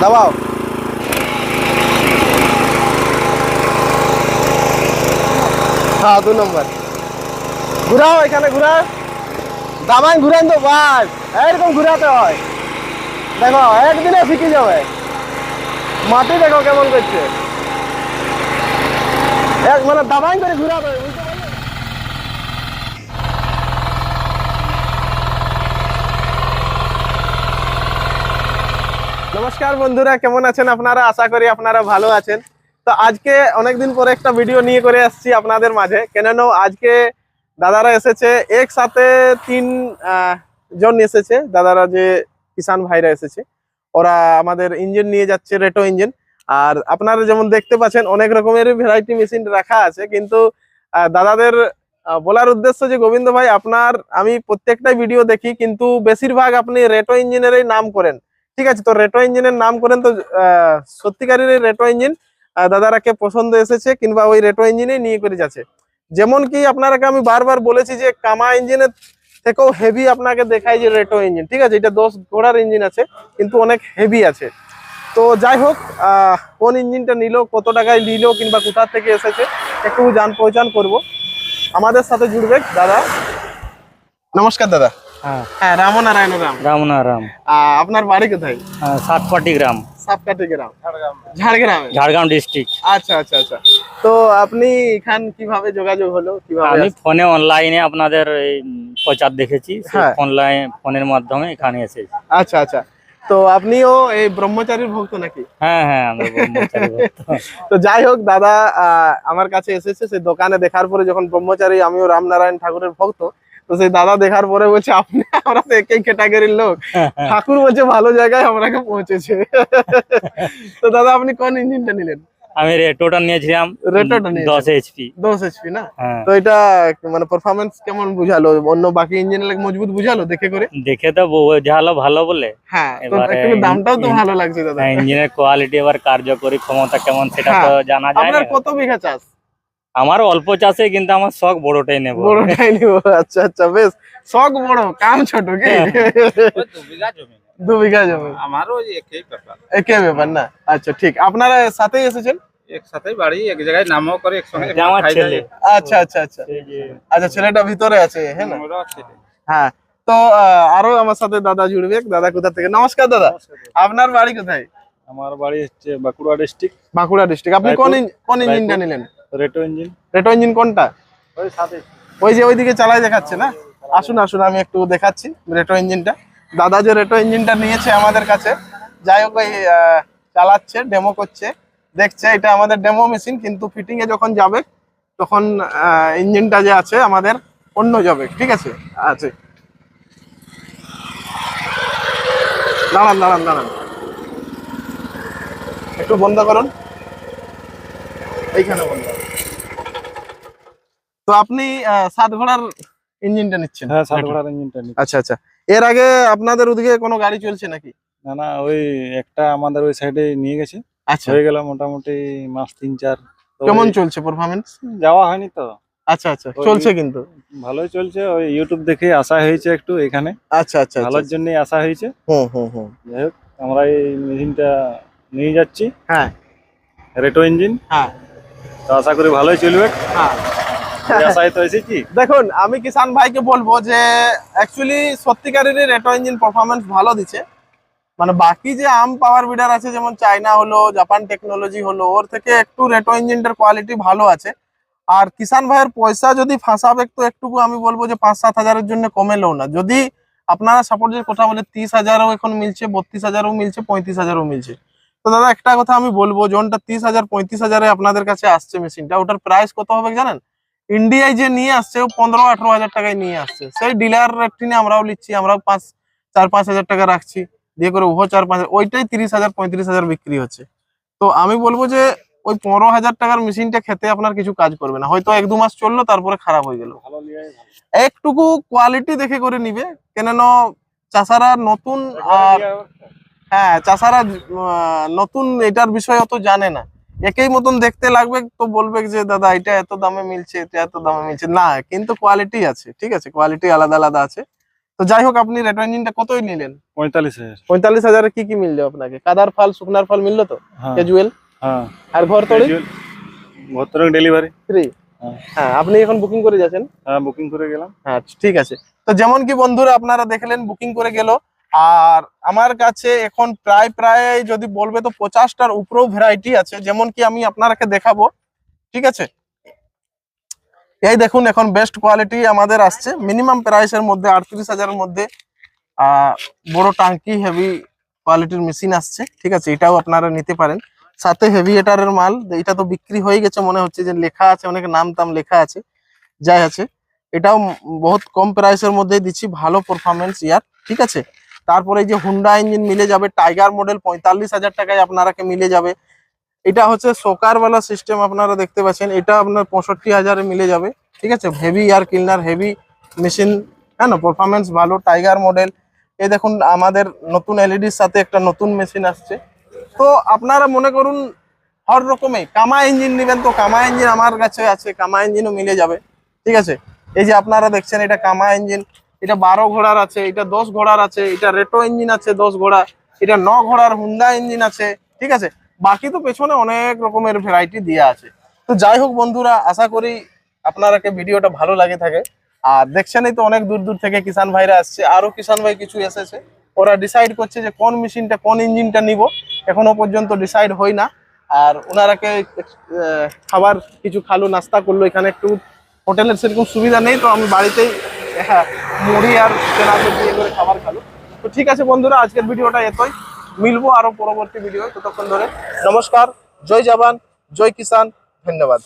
দাবাও হ্যাঁ দু নম্বর। ঘুরাও এখানে ঘুরা দামাই ঘুরান তো, বাস। এরকম ঘুরাতে হয়। দেখো, একদিনে শিখে যাবে। মাটি দেখো কেমন করছে। এক মানে দামাই করে ঘুরাবে নমস্কার বন্ধুরা, কেমন আছেন আপনারা? আশা করি আপনারা ভালো আছেন। তো আজকে অনেকদিন পরে একটা ভিডিও নিয়ে করে আসছি আপনাদের মাঝে। কেন আজকে দাদারা এসেছে, একসাথে তিন জন এসেছে। দাদারা যে কিষান ভাইরা এসেছে, ওরা আমাদের ইঞ্জিন নিয়ে যাচ্ছে রেটো ইঞ্জিন আর আপনারা যেমন দেখতে পাচ্ছেন, অনেক রকমের ভ্যারাইটি মেশিন রাখা আছে। কিন্তু দাদাদের বলার উদ্দেশ্য যে, গোবিন্দ ভাই, আপনার, আমি প্রত্যেকটাই ভিডিও দেখি, কিন্তু বেশিরভাগ আপনি রেটো ইঞ্জিনেরই নাম করেন। ঠিক আছে, তো রেটো ইঞ্জিনের নাম করেন তো সত্যিকারের রেটো ইঞ্জিন দাদারাকে পছন্দ এসেছে কিংবা ওই রেটো ইঞ্জিনেই নিয়ে করে যাচ্ছে। যেমন কি আপনারাকে আমি বারবার বলেছি যে কামা ইঞ্জিনের থেকেও হেভি আপনাকে দেখাই যে রেটো ইঞ্জিন ঠিক আছে? এটা দশ ঘোড়ার ইঞ্জিন আছে, কিন্তু অনেক হেভি আছে। তো যাই হোক কোন ইঞ্জিনটা নিল, কত টাকায় নিল কিংবা কোথা থেকে এসেছে, একটু জান পহচান করব। আমাদের সাথে জুড়বে দাদা। নমস্কার দাদা। হ্যাঁ। হ্যাঁ রামনারায়ণ রাম। রামনারাম আপনার বাড়ি কোথায়? সাতপাটি গ্রাম। গ্রাম। ঝাড়গ্রামে? ঝাড়গ্রাম ডিস্ট্রিক্ট। আচ্ছা আচ্ছা আচ্ছা। তো আপনি এখান কীভাবে যোগাযোগ হলো? কীভাবে আমি ফোনে অনলাইনে আপনাদের প্রচার দেখেছি। হ্যাঁ। অনলাইন ফোনের মাধ্যমে এখানে এসেছি। আচ্ছা আচ্ছা। তো আপনিও এই ব্রহ্মচারীর ভক্ত নাকি? হ্যাঁ হ্যাঁ। তো যাই হোক দাদা আহ, আমার কাছে এসেছে। সেই দোকানে দেখার পরে যখন ব্রহ্মচারী আমিও রামনারায়ণ ঠাকুরের ভক্ত তো সেই দাদা দেখার পরে বলছে আপনি আমরা তো একই ক্যাটাগরির লোক। ঠাকুর বলছে ভালো জায়গায় আমাকে পৌঁছেছে। তো দাদা আপনি কোন ইঞ্জিনটা নিলেন? আমি রেটোটা নিয়েছিলাম রেটোটা নিয়েছেন? দশ এইচপি দশ এইচপি না? হ্যাঁ। তো এটা মানে পারফরমেন্স কেমন বুঝালো? অন্য বাকি ইঞ্জিন মজবুত বুঝালো দেখে করে? দেখে তো বোঝালো ভালো বলে। হ্যাঁ তো একটু দামটাও তো ভালো লাগছে দাদা। হ্যাঁ, ইঞ্জিনের কোয়ালিটি এবার কার্যকরী ক্ষমতা কেমন সেটা তো হ্যাঁ। জানা যায় আপনার কত বিঘা চাষ? আমার অল্প চাষে কিন্তু আমার শখ বড়টাই নেব। বড়টাই নিব। আচ্ছা আচ্ছা বেশ। শখ বড় কাম ছোট কি? হ্যাঁ। দু বিঘা জমি। আমারও একই ব্যাপার। একই ব্যাপার না? আচ্ছা ঠিক। আপনারা সাথেই এসেছেন? একসাথেই বাড়ি এক জায়গায় নামও করে একসঙ্গে আমার ছেলে। আচ্ছা আচ্ছা আচ্ছা। আচ্ছা ছেলেটা ভিতরে আছে হ্যাঁ না? হ্যাঁ। তো আরও আমার সাথে দাদা জুড়বে। দাদা কোথা থেকে? নমস্কার দাদা। আপনার বাড়ি কোথায়? আমার বাড়ি হচ্ছে বাঁকুড়া ডিস্ট্রিক্ট। বাঁকুড়া ডিস্ট্রিক্ট। আপনি কোন কোন ইঞ্জিনটা নিলেন? রেটো ইঞ্জিন রেটো ইঞ্জিন কোনটা? ওই সাথে। ওই যে ওইদিকে চালাই দেখাচ্ছে না? আসুন আসুন আমি একটু দেখাচ্ছি রেটো ইঞ্জিনটা দাদা যে রেটো ইঞ্জিনটা নিয়েছে আমাদের কাছে যাই হোক ওই চালাচ্ছে ডেমো করছে। দেখছে এটা আমাদের ডেমো মেশিন কিন্তু ফিটিং এ যখন যাবে তখন ইঞ্জিনটা যে আছে আমাদের অন্য যাবে। ঠিক আছে? আছে। দাঁড়ান দাঁড়ান দাঁড়ান। একটু বন্ধ করুন। এইখানে বন্ধ। তো আপনি সাত ঘোড়ার ইঞ্জিনটা নিচ্ছেন। হ্যাঁ সাত ঘোড়ার ইঞ্জিনটা নিচ্ছি। আচ্ছা আচ্ছা। এর আগে আপনাদের ওদিকে কোনো গাড়ি চলছে নাকি? না না ওই একটা আমাদের ওই সাইডে নিয়ে গেছে। আচ্ছা। হয়ে গেল মোটামুটি মাস তিন চার। কেমন চলছে পারফরমেন্স যাওয়া হয়নি তো। আচ্ছা আচ্ছা চলছে কিন্তু। ভালোই চলছে ওই ইউটিউব দেখে আসা হয়েছে একটু এখানে। আচ্ছা আচ্ছা ভালোর জন্যই আসা হয়েছে। হুম হুম হুম। যাই হোক আমরা এই মেশিনটা নিয়ে যাচ্ছি। হ্যাঁ। রেটো ইঞ্জিন হ্যাঁ। তো আশা করি ভালোই চলবে। হ্যাঁ। দেখুন আমি কিষান ভাইকে বলব যে অ্যাকচুয়ালি সত্যিকারেরই রেটো ইঞ্জিন পারফরমেন্স ভালো দিচ্ছে। মানে বাকি যে আম পাওয়ার বিডার আছে যেমন চায়না হলো জাপান টেকনোলজি হলো ওর থেকে একটু রেটো ইঞ্জিনটার কোয়ালিটি ভালো আছে। আর কিষান ভাইয়ের পয়সা যদি ফাঁসাবে তো একটুকু আমি বলব যে পাঁচ সাত হাজারের জন্য কমেলেও না। যদি আপনারা সাপোর্ট যে কথা বলে তিরিশ হাজারও এখন মিলছে বত্রিশ হাজারও মিলছে পঁয়ত্রিশ হাজারও মিলছে। তো দাদা একটা কথা আমি বলব যোনটা তিরিশ হাজার পঁয়ত্রিশ হাজারে আপনাদের কাছে আসছে মেশিনটা ওটার প্রাইস কত হবে জানেন? ইন্ডিয়ায় যে নিয়ে আসছে ও পনেরো আঠারো হাজার টাকায় নিয়ে আসছে। সেই ডিলার রেটটি নিয়ে আমরাও নিচ্ছি আমরাও পাঁচ চার পাঁচ হাজার টাকা রাখছি দিয়ে করে ওহো চার পাঁচ ওইটাই তিরিশ হাজার পঁয়ত্রিশ হাজার বিক্রি হচ্ছে। তো আমি বলব যে ওই পনেরো হাজার টাকার মেশিনটা খেতে আপনার কিছু কাজ করবে না। হয়তো এক দু মাস চলল তারপরে খারাপ হয়ে গেল। একটুকু কোয়ালিটি দেখে করে নিবে কেননা চাষারা নতুন আর হ্যাঁ চাষারা নতুন এটার বিষয় অত জানে না। একই মতন দেখতে লাগবে তো বলবে যে দাদা এটা এত দামে মিলছে এটা এত দামে মিলছে। না কিন্তু কোয়ালিটি আছে ঠিক আছে? কোয়ালিটি আলাদা আলাদা আছে। তো যাই হোক আপনি রেটো ইঞ্জিনটা কতই নিলেন? পঁয়তাল্লিশ হাজার। পঁয়তাল্লিশ হাজারে কি কি মিললো আপনাকে? কাদার ফল শুকনার ফল মিললো তো? ক্যাজুয়াল হ্যাঁ। আর ঘর তড়ি ভদ্রক ডেলিভারি ফ্রি হ্যাঁ। হ্যাঁ আপনি এখন বুকিং করে যাচ্ছেন? হ্যাঁ বুকিং করে গেলাম। হ্যাঁ ঠিক আছে। তো যেমন কি বন্ধুরা আপনারা দেখলেন বুকিং করে গেল। আর আমার কাছে এখন প্রায় প্রায় যদি বলবে তো পঞ্চাশটার উপরেও ভ্যারাইটি আছে, যেমন কি আমি আপনারাকে দেখাবো, ঠিক আছে? এই দেখুন, এখন বেস্ট কোয়ালিটি আমাদের আসছে মিনিমাম প্রাইসের মধ্যে আটত্রিশ হাজারের মধ্যে বড় টাঙ্কি হেভি কোয়ালিটির মেশিন আসছে, ঠিক আছে? এটাও আপনারা নিতে পারেন। সাথে হেভি এটারের মাল, এটা তো বিক্রি হয়ে গেছে, মনে হচ্ছে যে লেখা আছে, অনেক নাম টাম লেখা আছে, যাই আছে। এটাও বহুত কম প্রাইসের মধ্যে দিচ্ছি, ভালো পারফরমেন্স ইয়ার, ঠিক আছে? তারপরে যে হুন্ডা ইঞ্জিন মিলে যাবে টাইগার মডেল পঁয়তাল্লিশ হাজার টাকায় আপনারাকে মিলে যাবে। এটা হচ্ছে সোকারওয়ালা সিস্টেম আপনারা দেখতে পাচ্ছেন, এটা আপনার পঁয়ষট্টি হাজারে মিলে যাবে, ঠিক আছে? Heavy air cleaner heavy machine হ্যাঁ না? পারফরমেন্স ভালো টাইগার মডেল এই দেখুন, আমাদের নতুন এলইডির সাথে একটা নতুন মেশিন আসছে। তো আপনারা মনে করুন, হর রকমে কামা ইঞ্জিন নেবেন তো কামা ইঞ্জিন আমার কাছে আছে কামা ইঞ্জিনও মিলে যাবে, ঠিক আছে? এই যে আপনারা দেখছেন, এটা কামা ইঞ্জিন এটা বারো ঘোড়ার আছে এটা দশ ঘোড়ার আছে এটা রেটো ইঞ্জিন আছে দশ ঘোড়া এটা ন ঘোড়ার হুন্ডা ইঞ্জিন আছে ঠিক আছে? বাকি তো পেছনে অনেক রকমের ভ্যারাইটি দেওয়া আছে। তো যাই হোক বন্ধুরা আশা করি আপনারাকে ভিডিওটা ভালো লাগে থাকে। আর দেখছেনই তো অনেক দূর দূর থেকে কিষান ভাইরা আসছে। আরও কিষান ভাই কিছু এসেছে। ওরা ডিসাইড করছে যে কোন মেশিনটা কোন ইঞ্জিনটা নিব। এখনও পর্যন্ত ডিসাইড হয় না। আর ওনারাকে খাবার কিছু খালো নাস্তা করল এখানে একটু। হোটেলের সেরকম সুবিধা নেই তো আমি বাড়িতেই হ্যাঁ, মুড়ি আর দিয়ে করে খাবার খালো। তো ঠিক আছে বন্ধুরা, আজকের ভিডিওটা এতই। মিলবো আরও পরবর্তী ভিডিও, ততক্ষণ ধরে। নমস্কার, জয় জওয়ান, জয় কিষান ধন্যবাদ।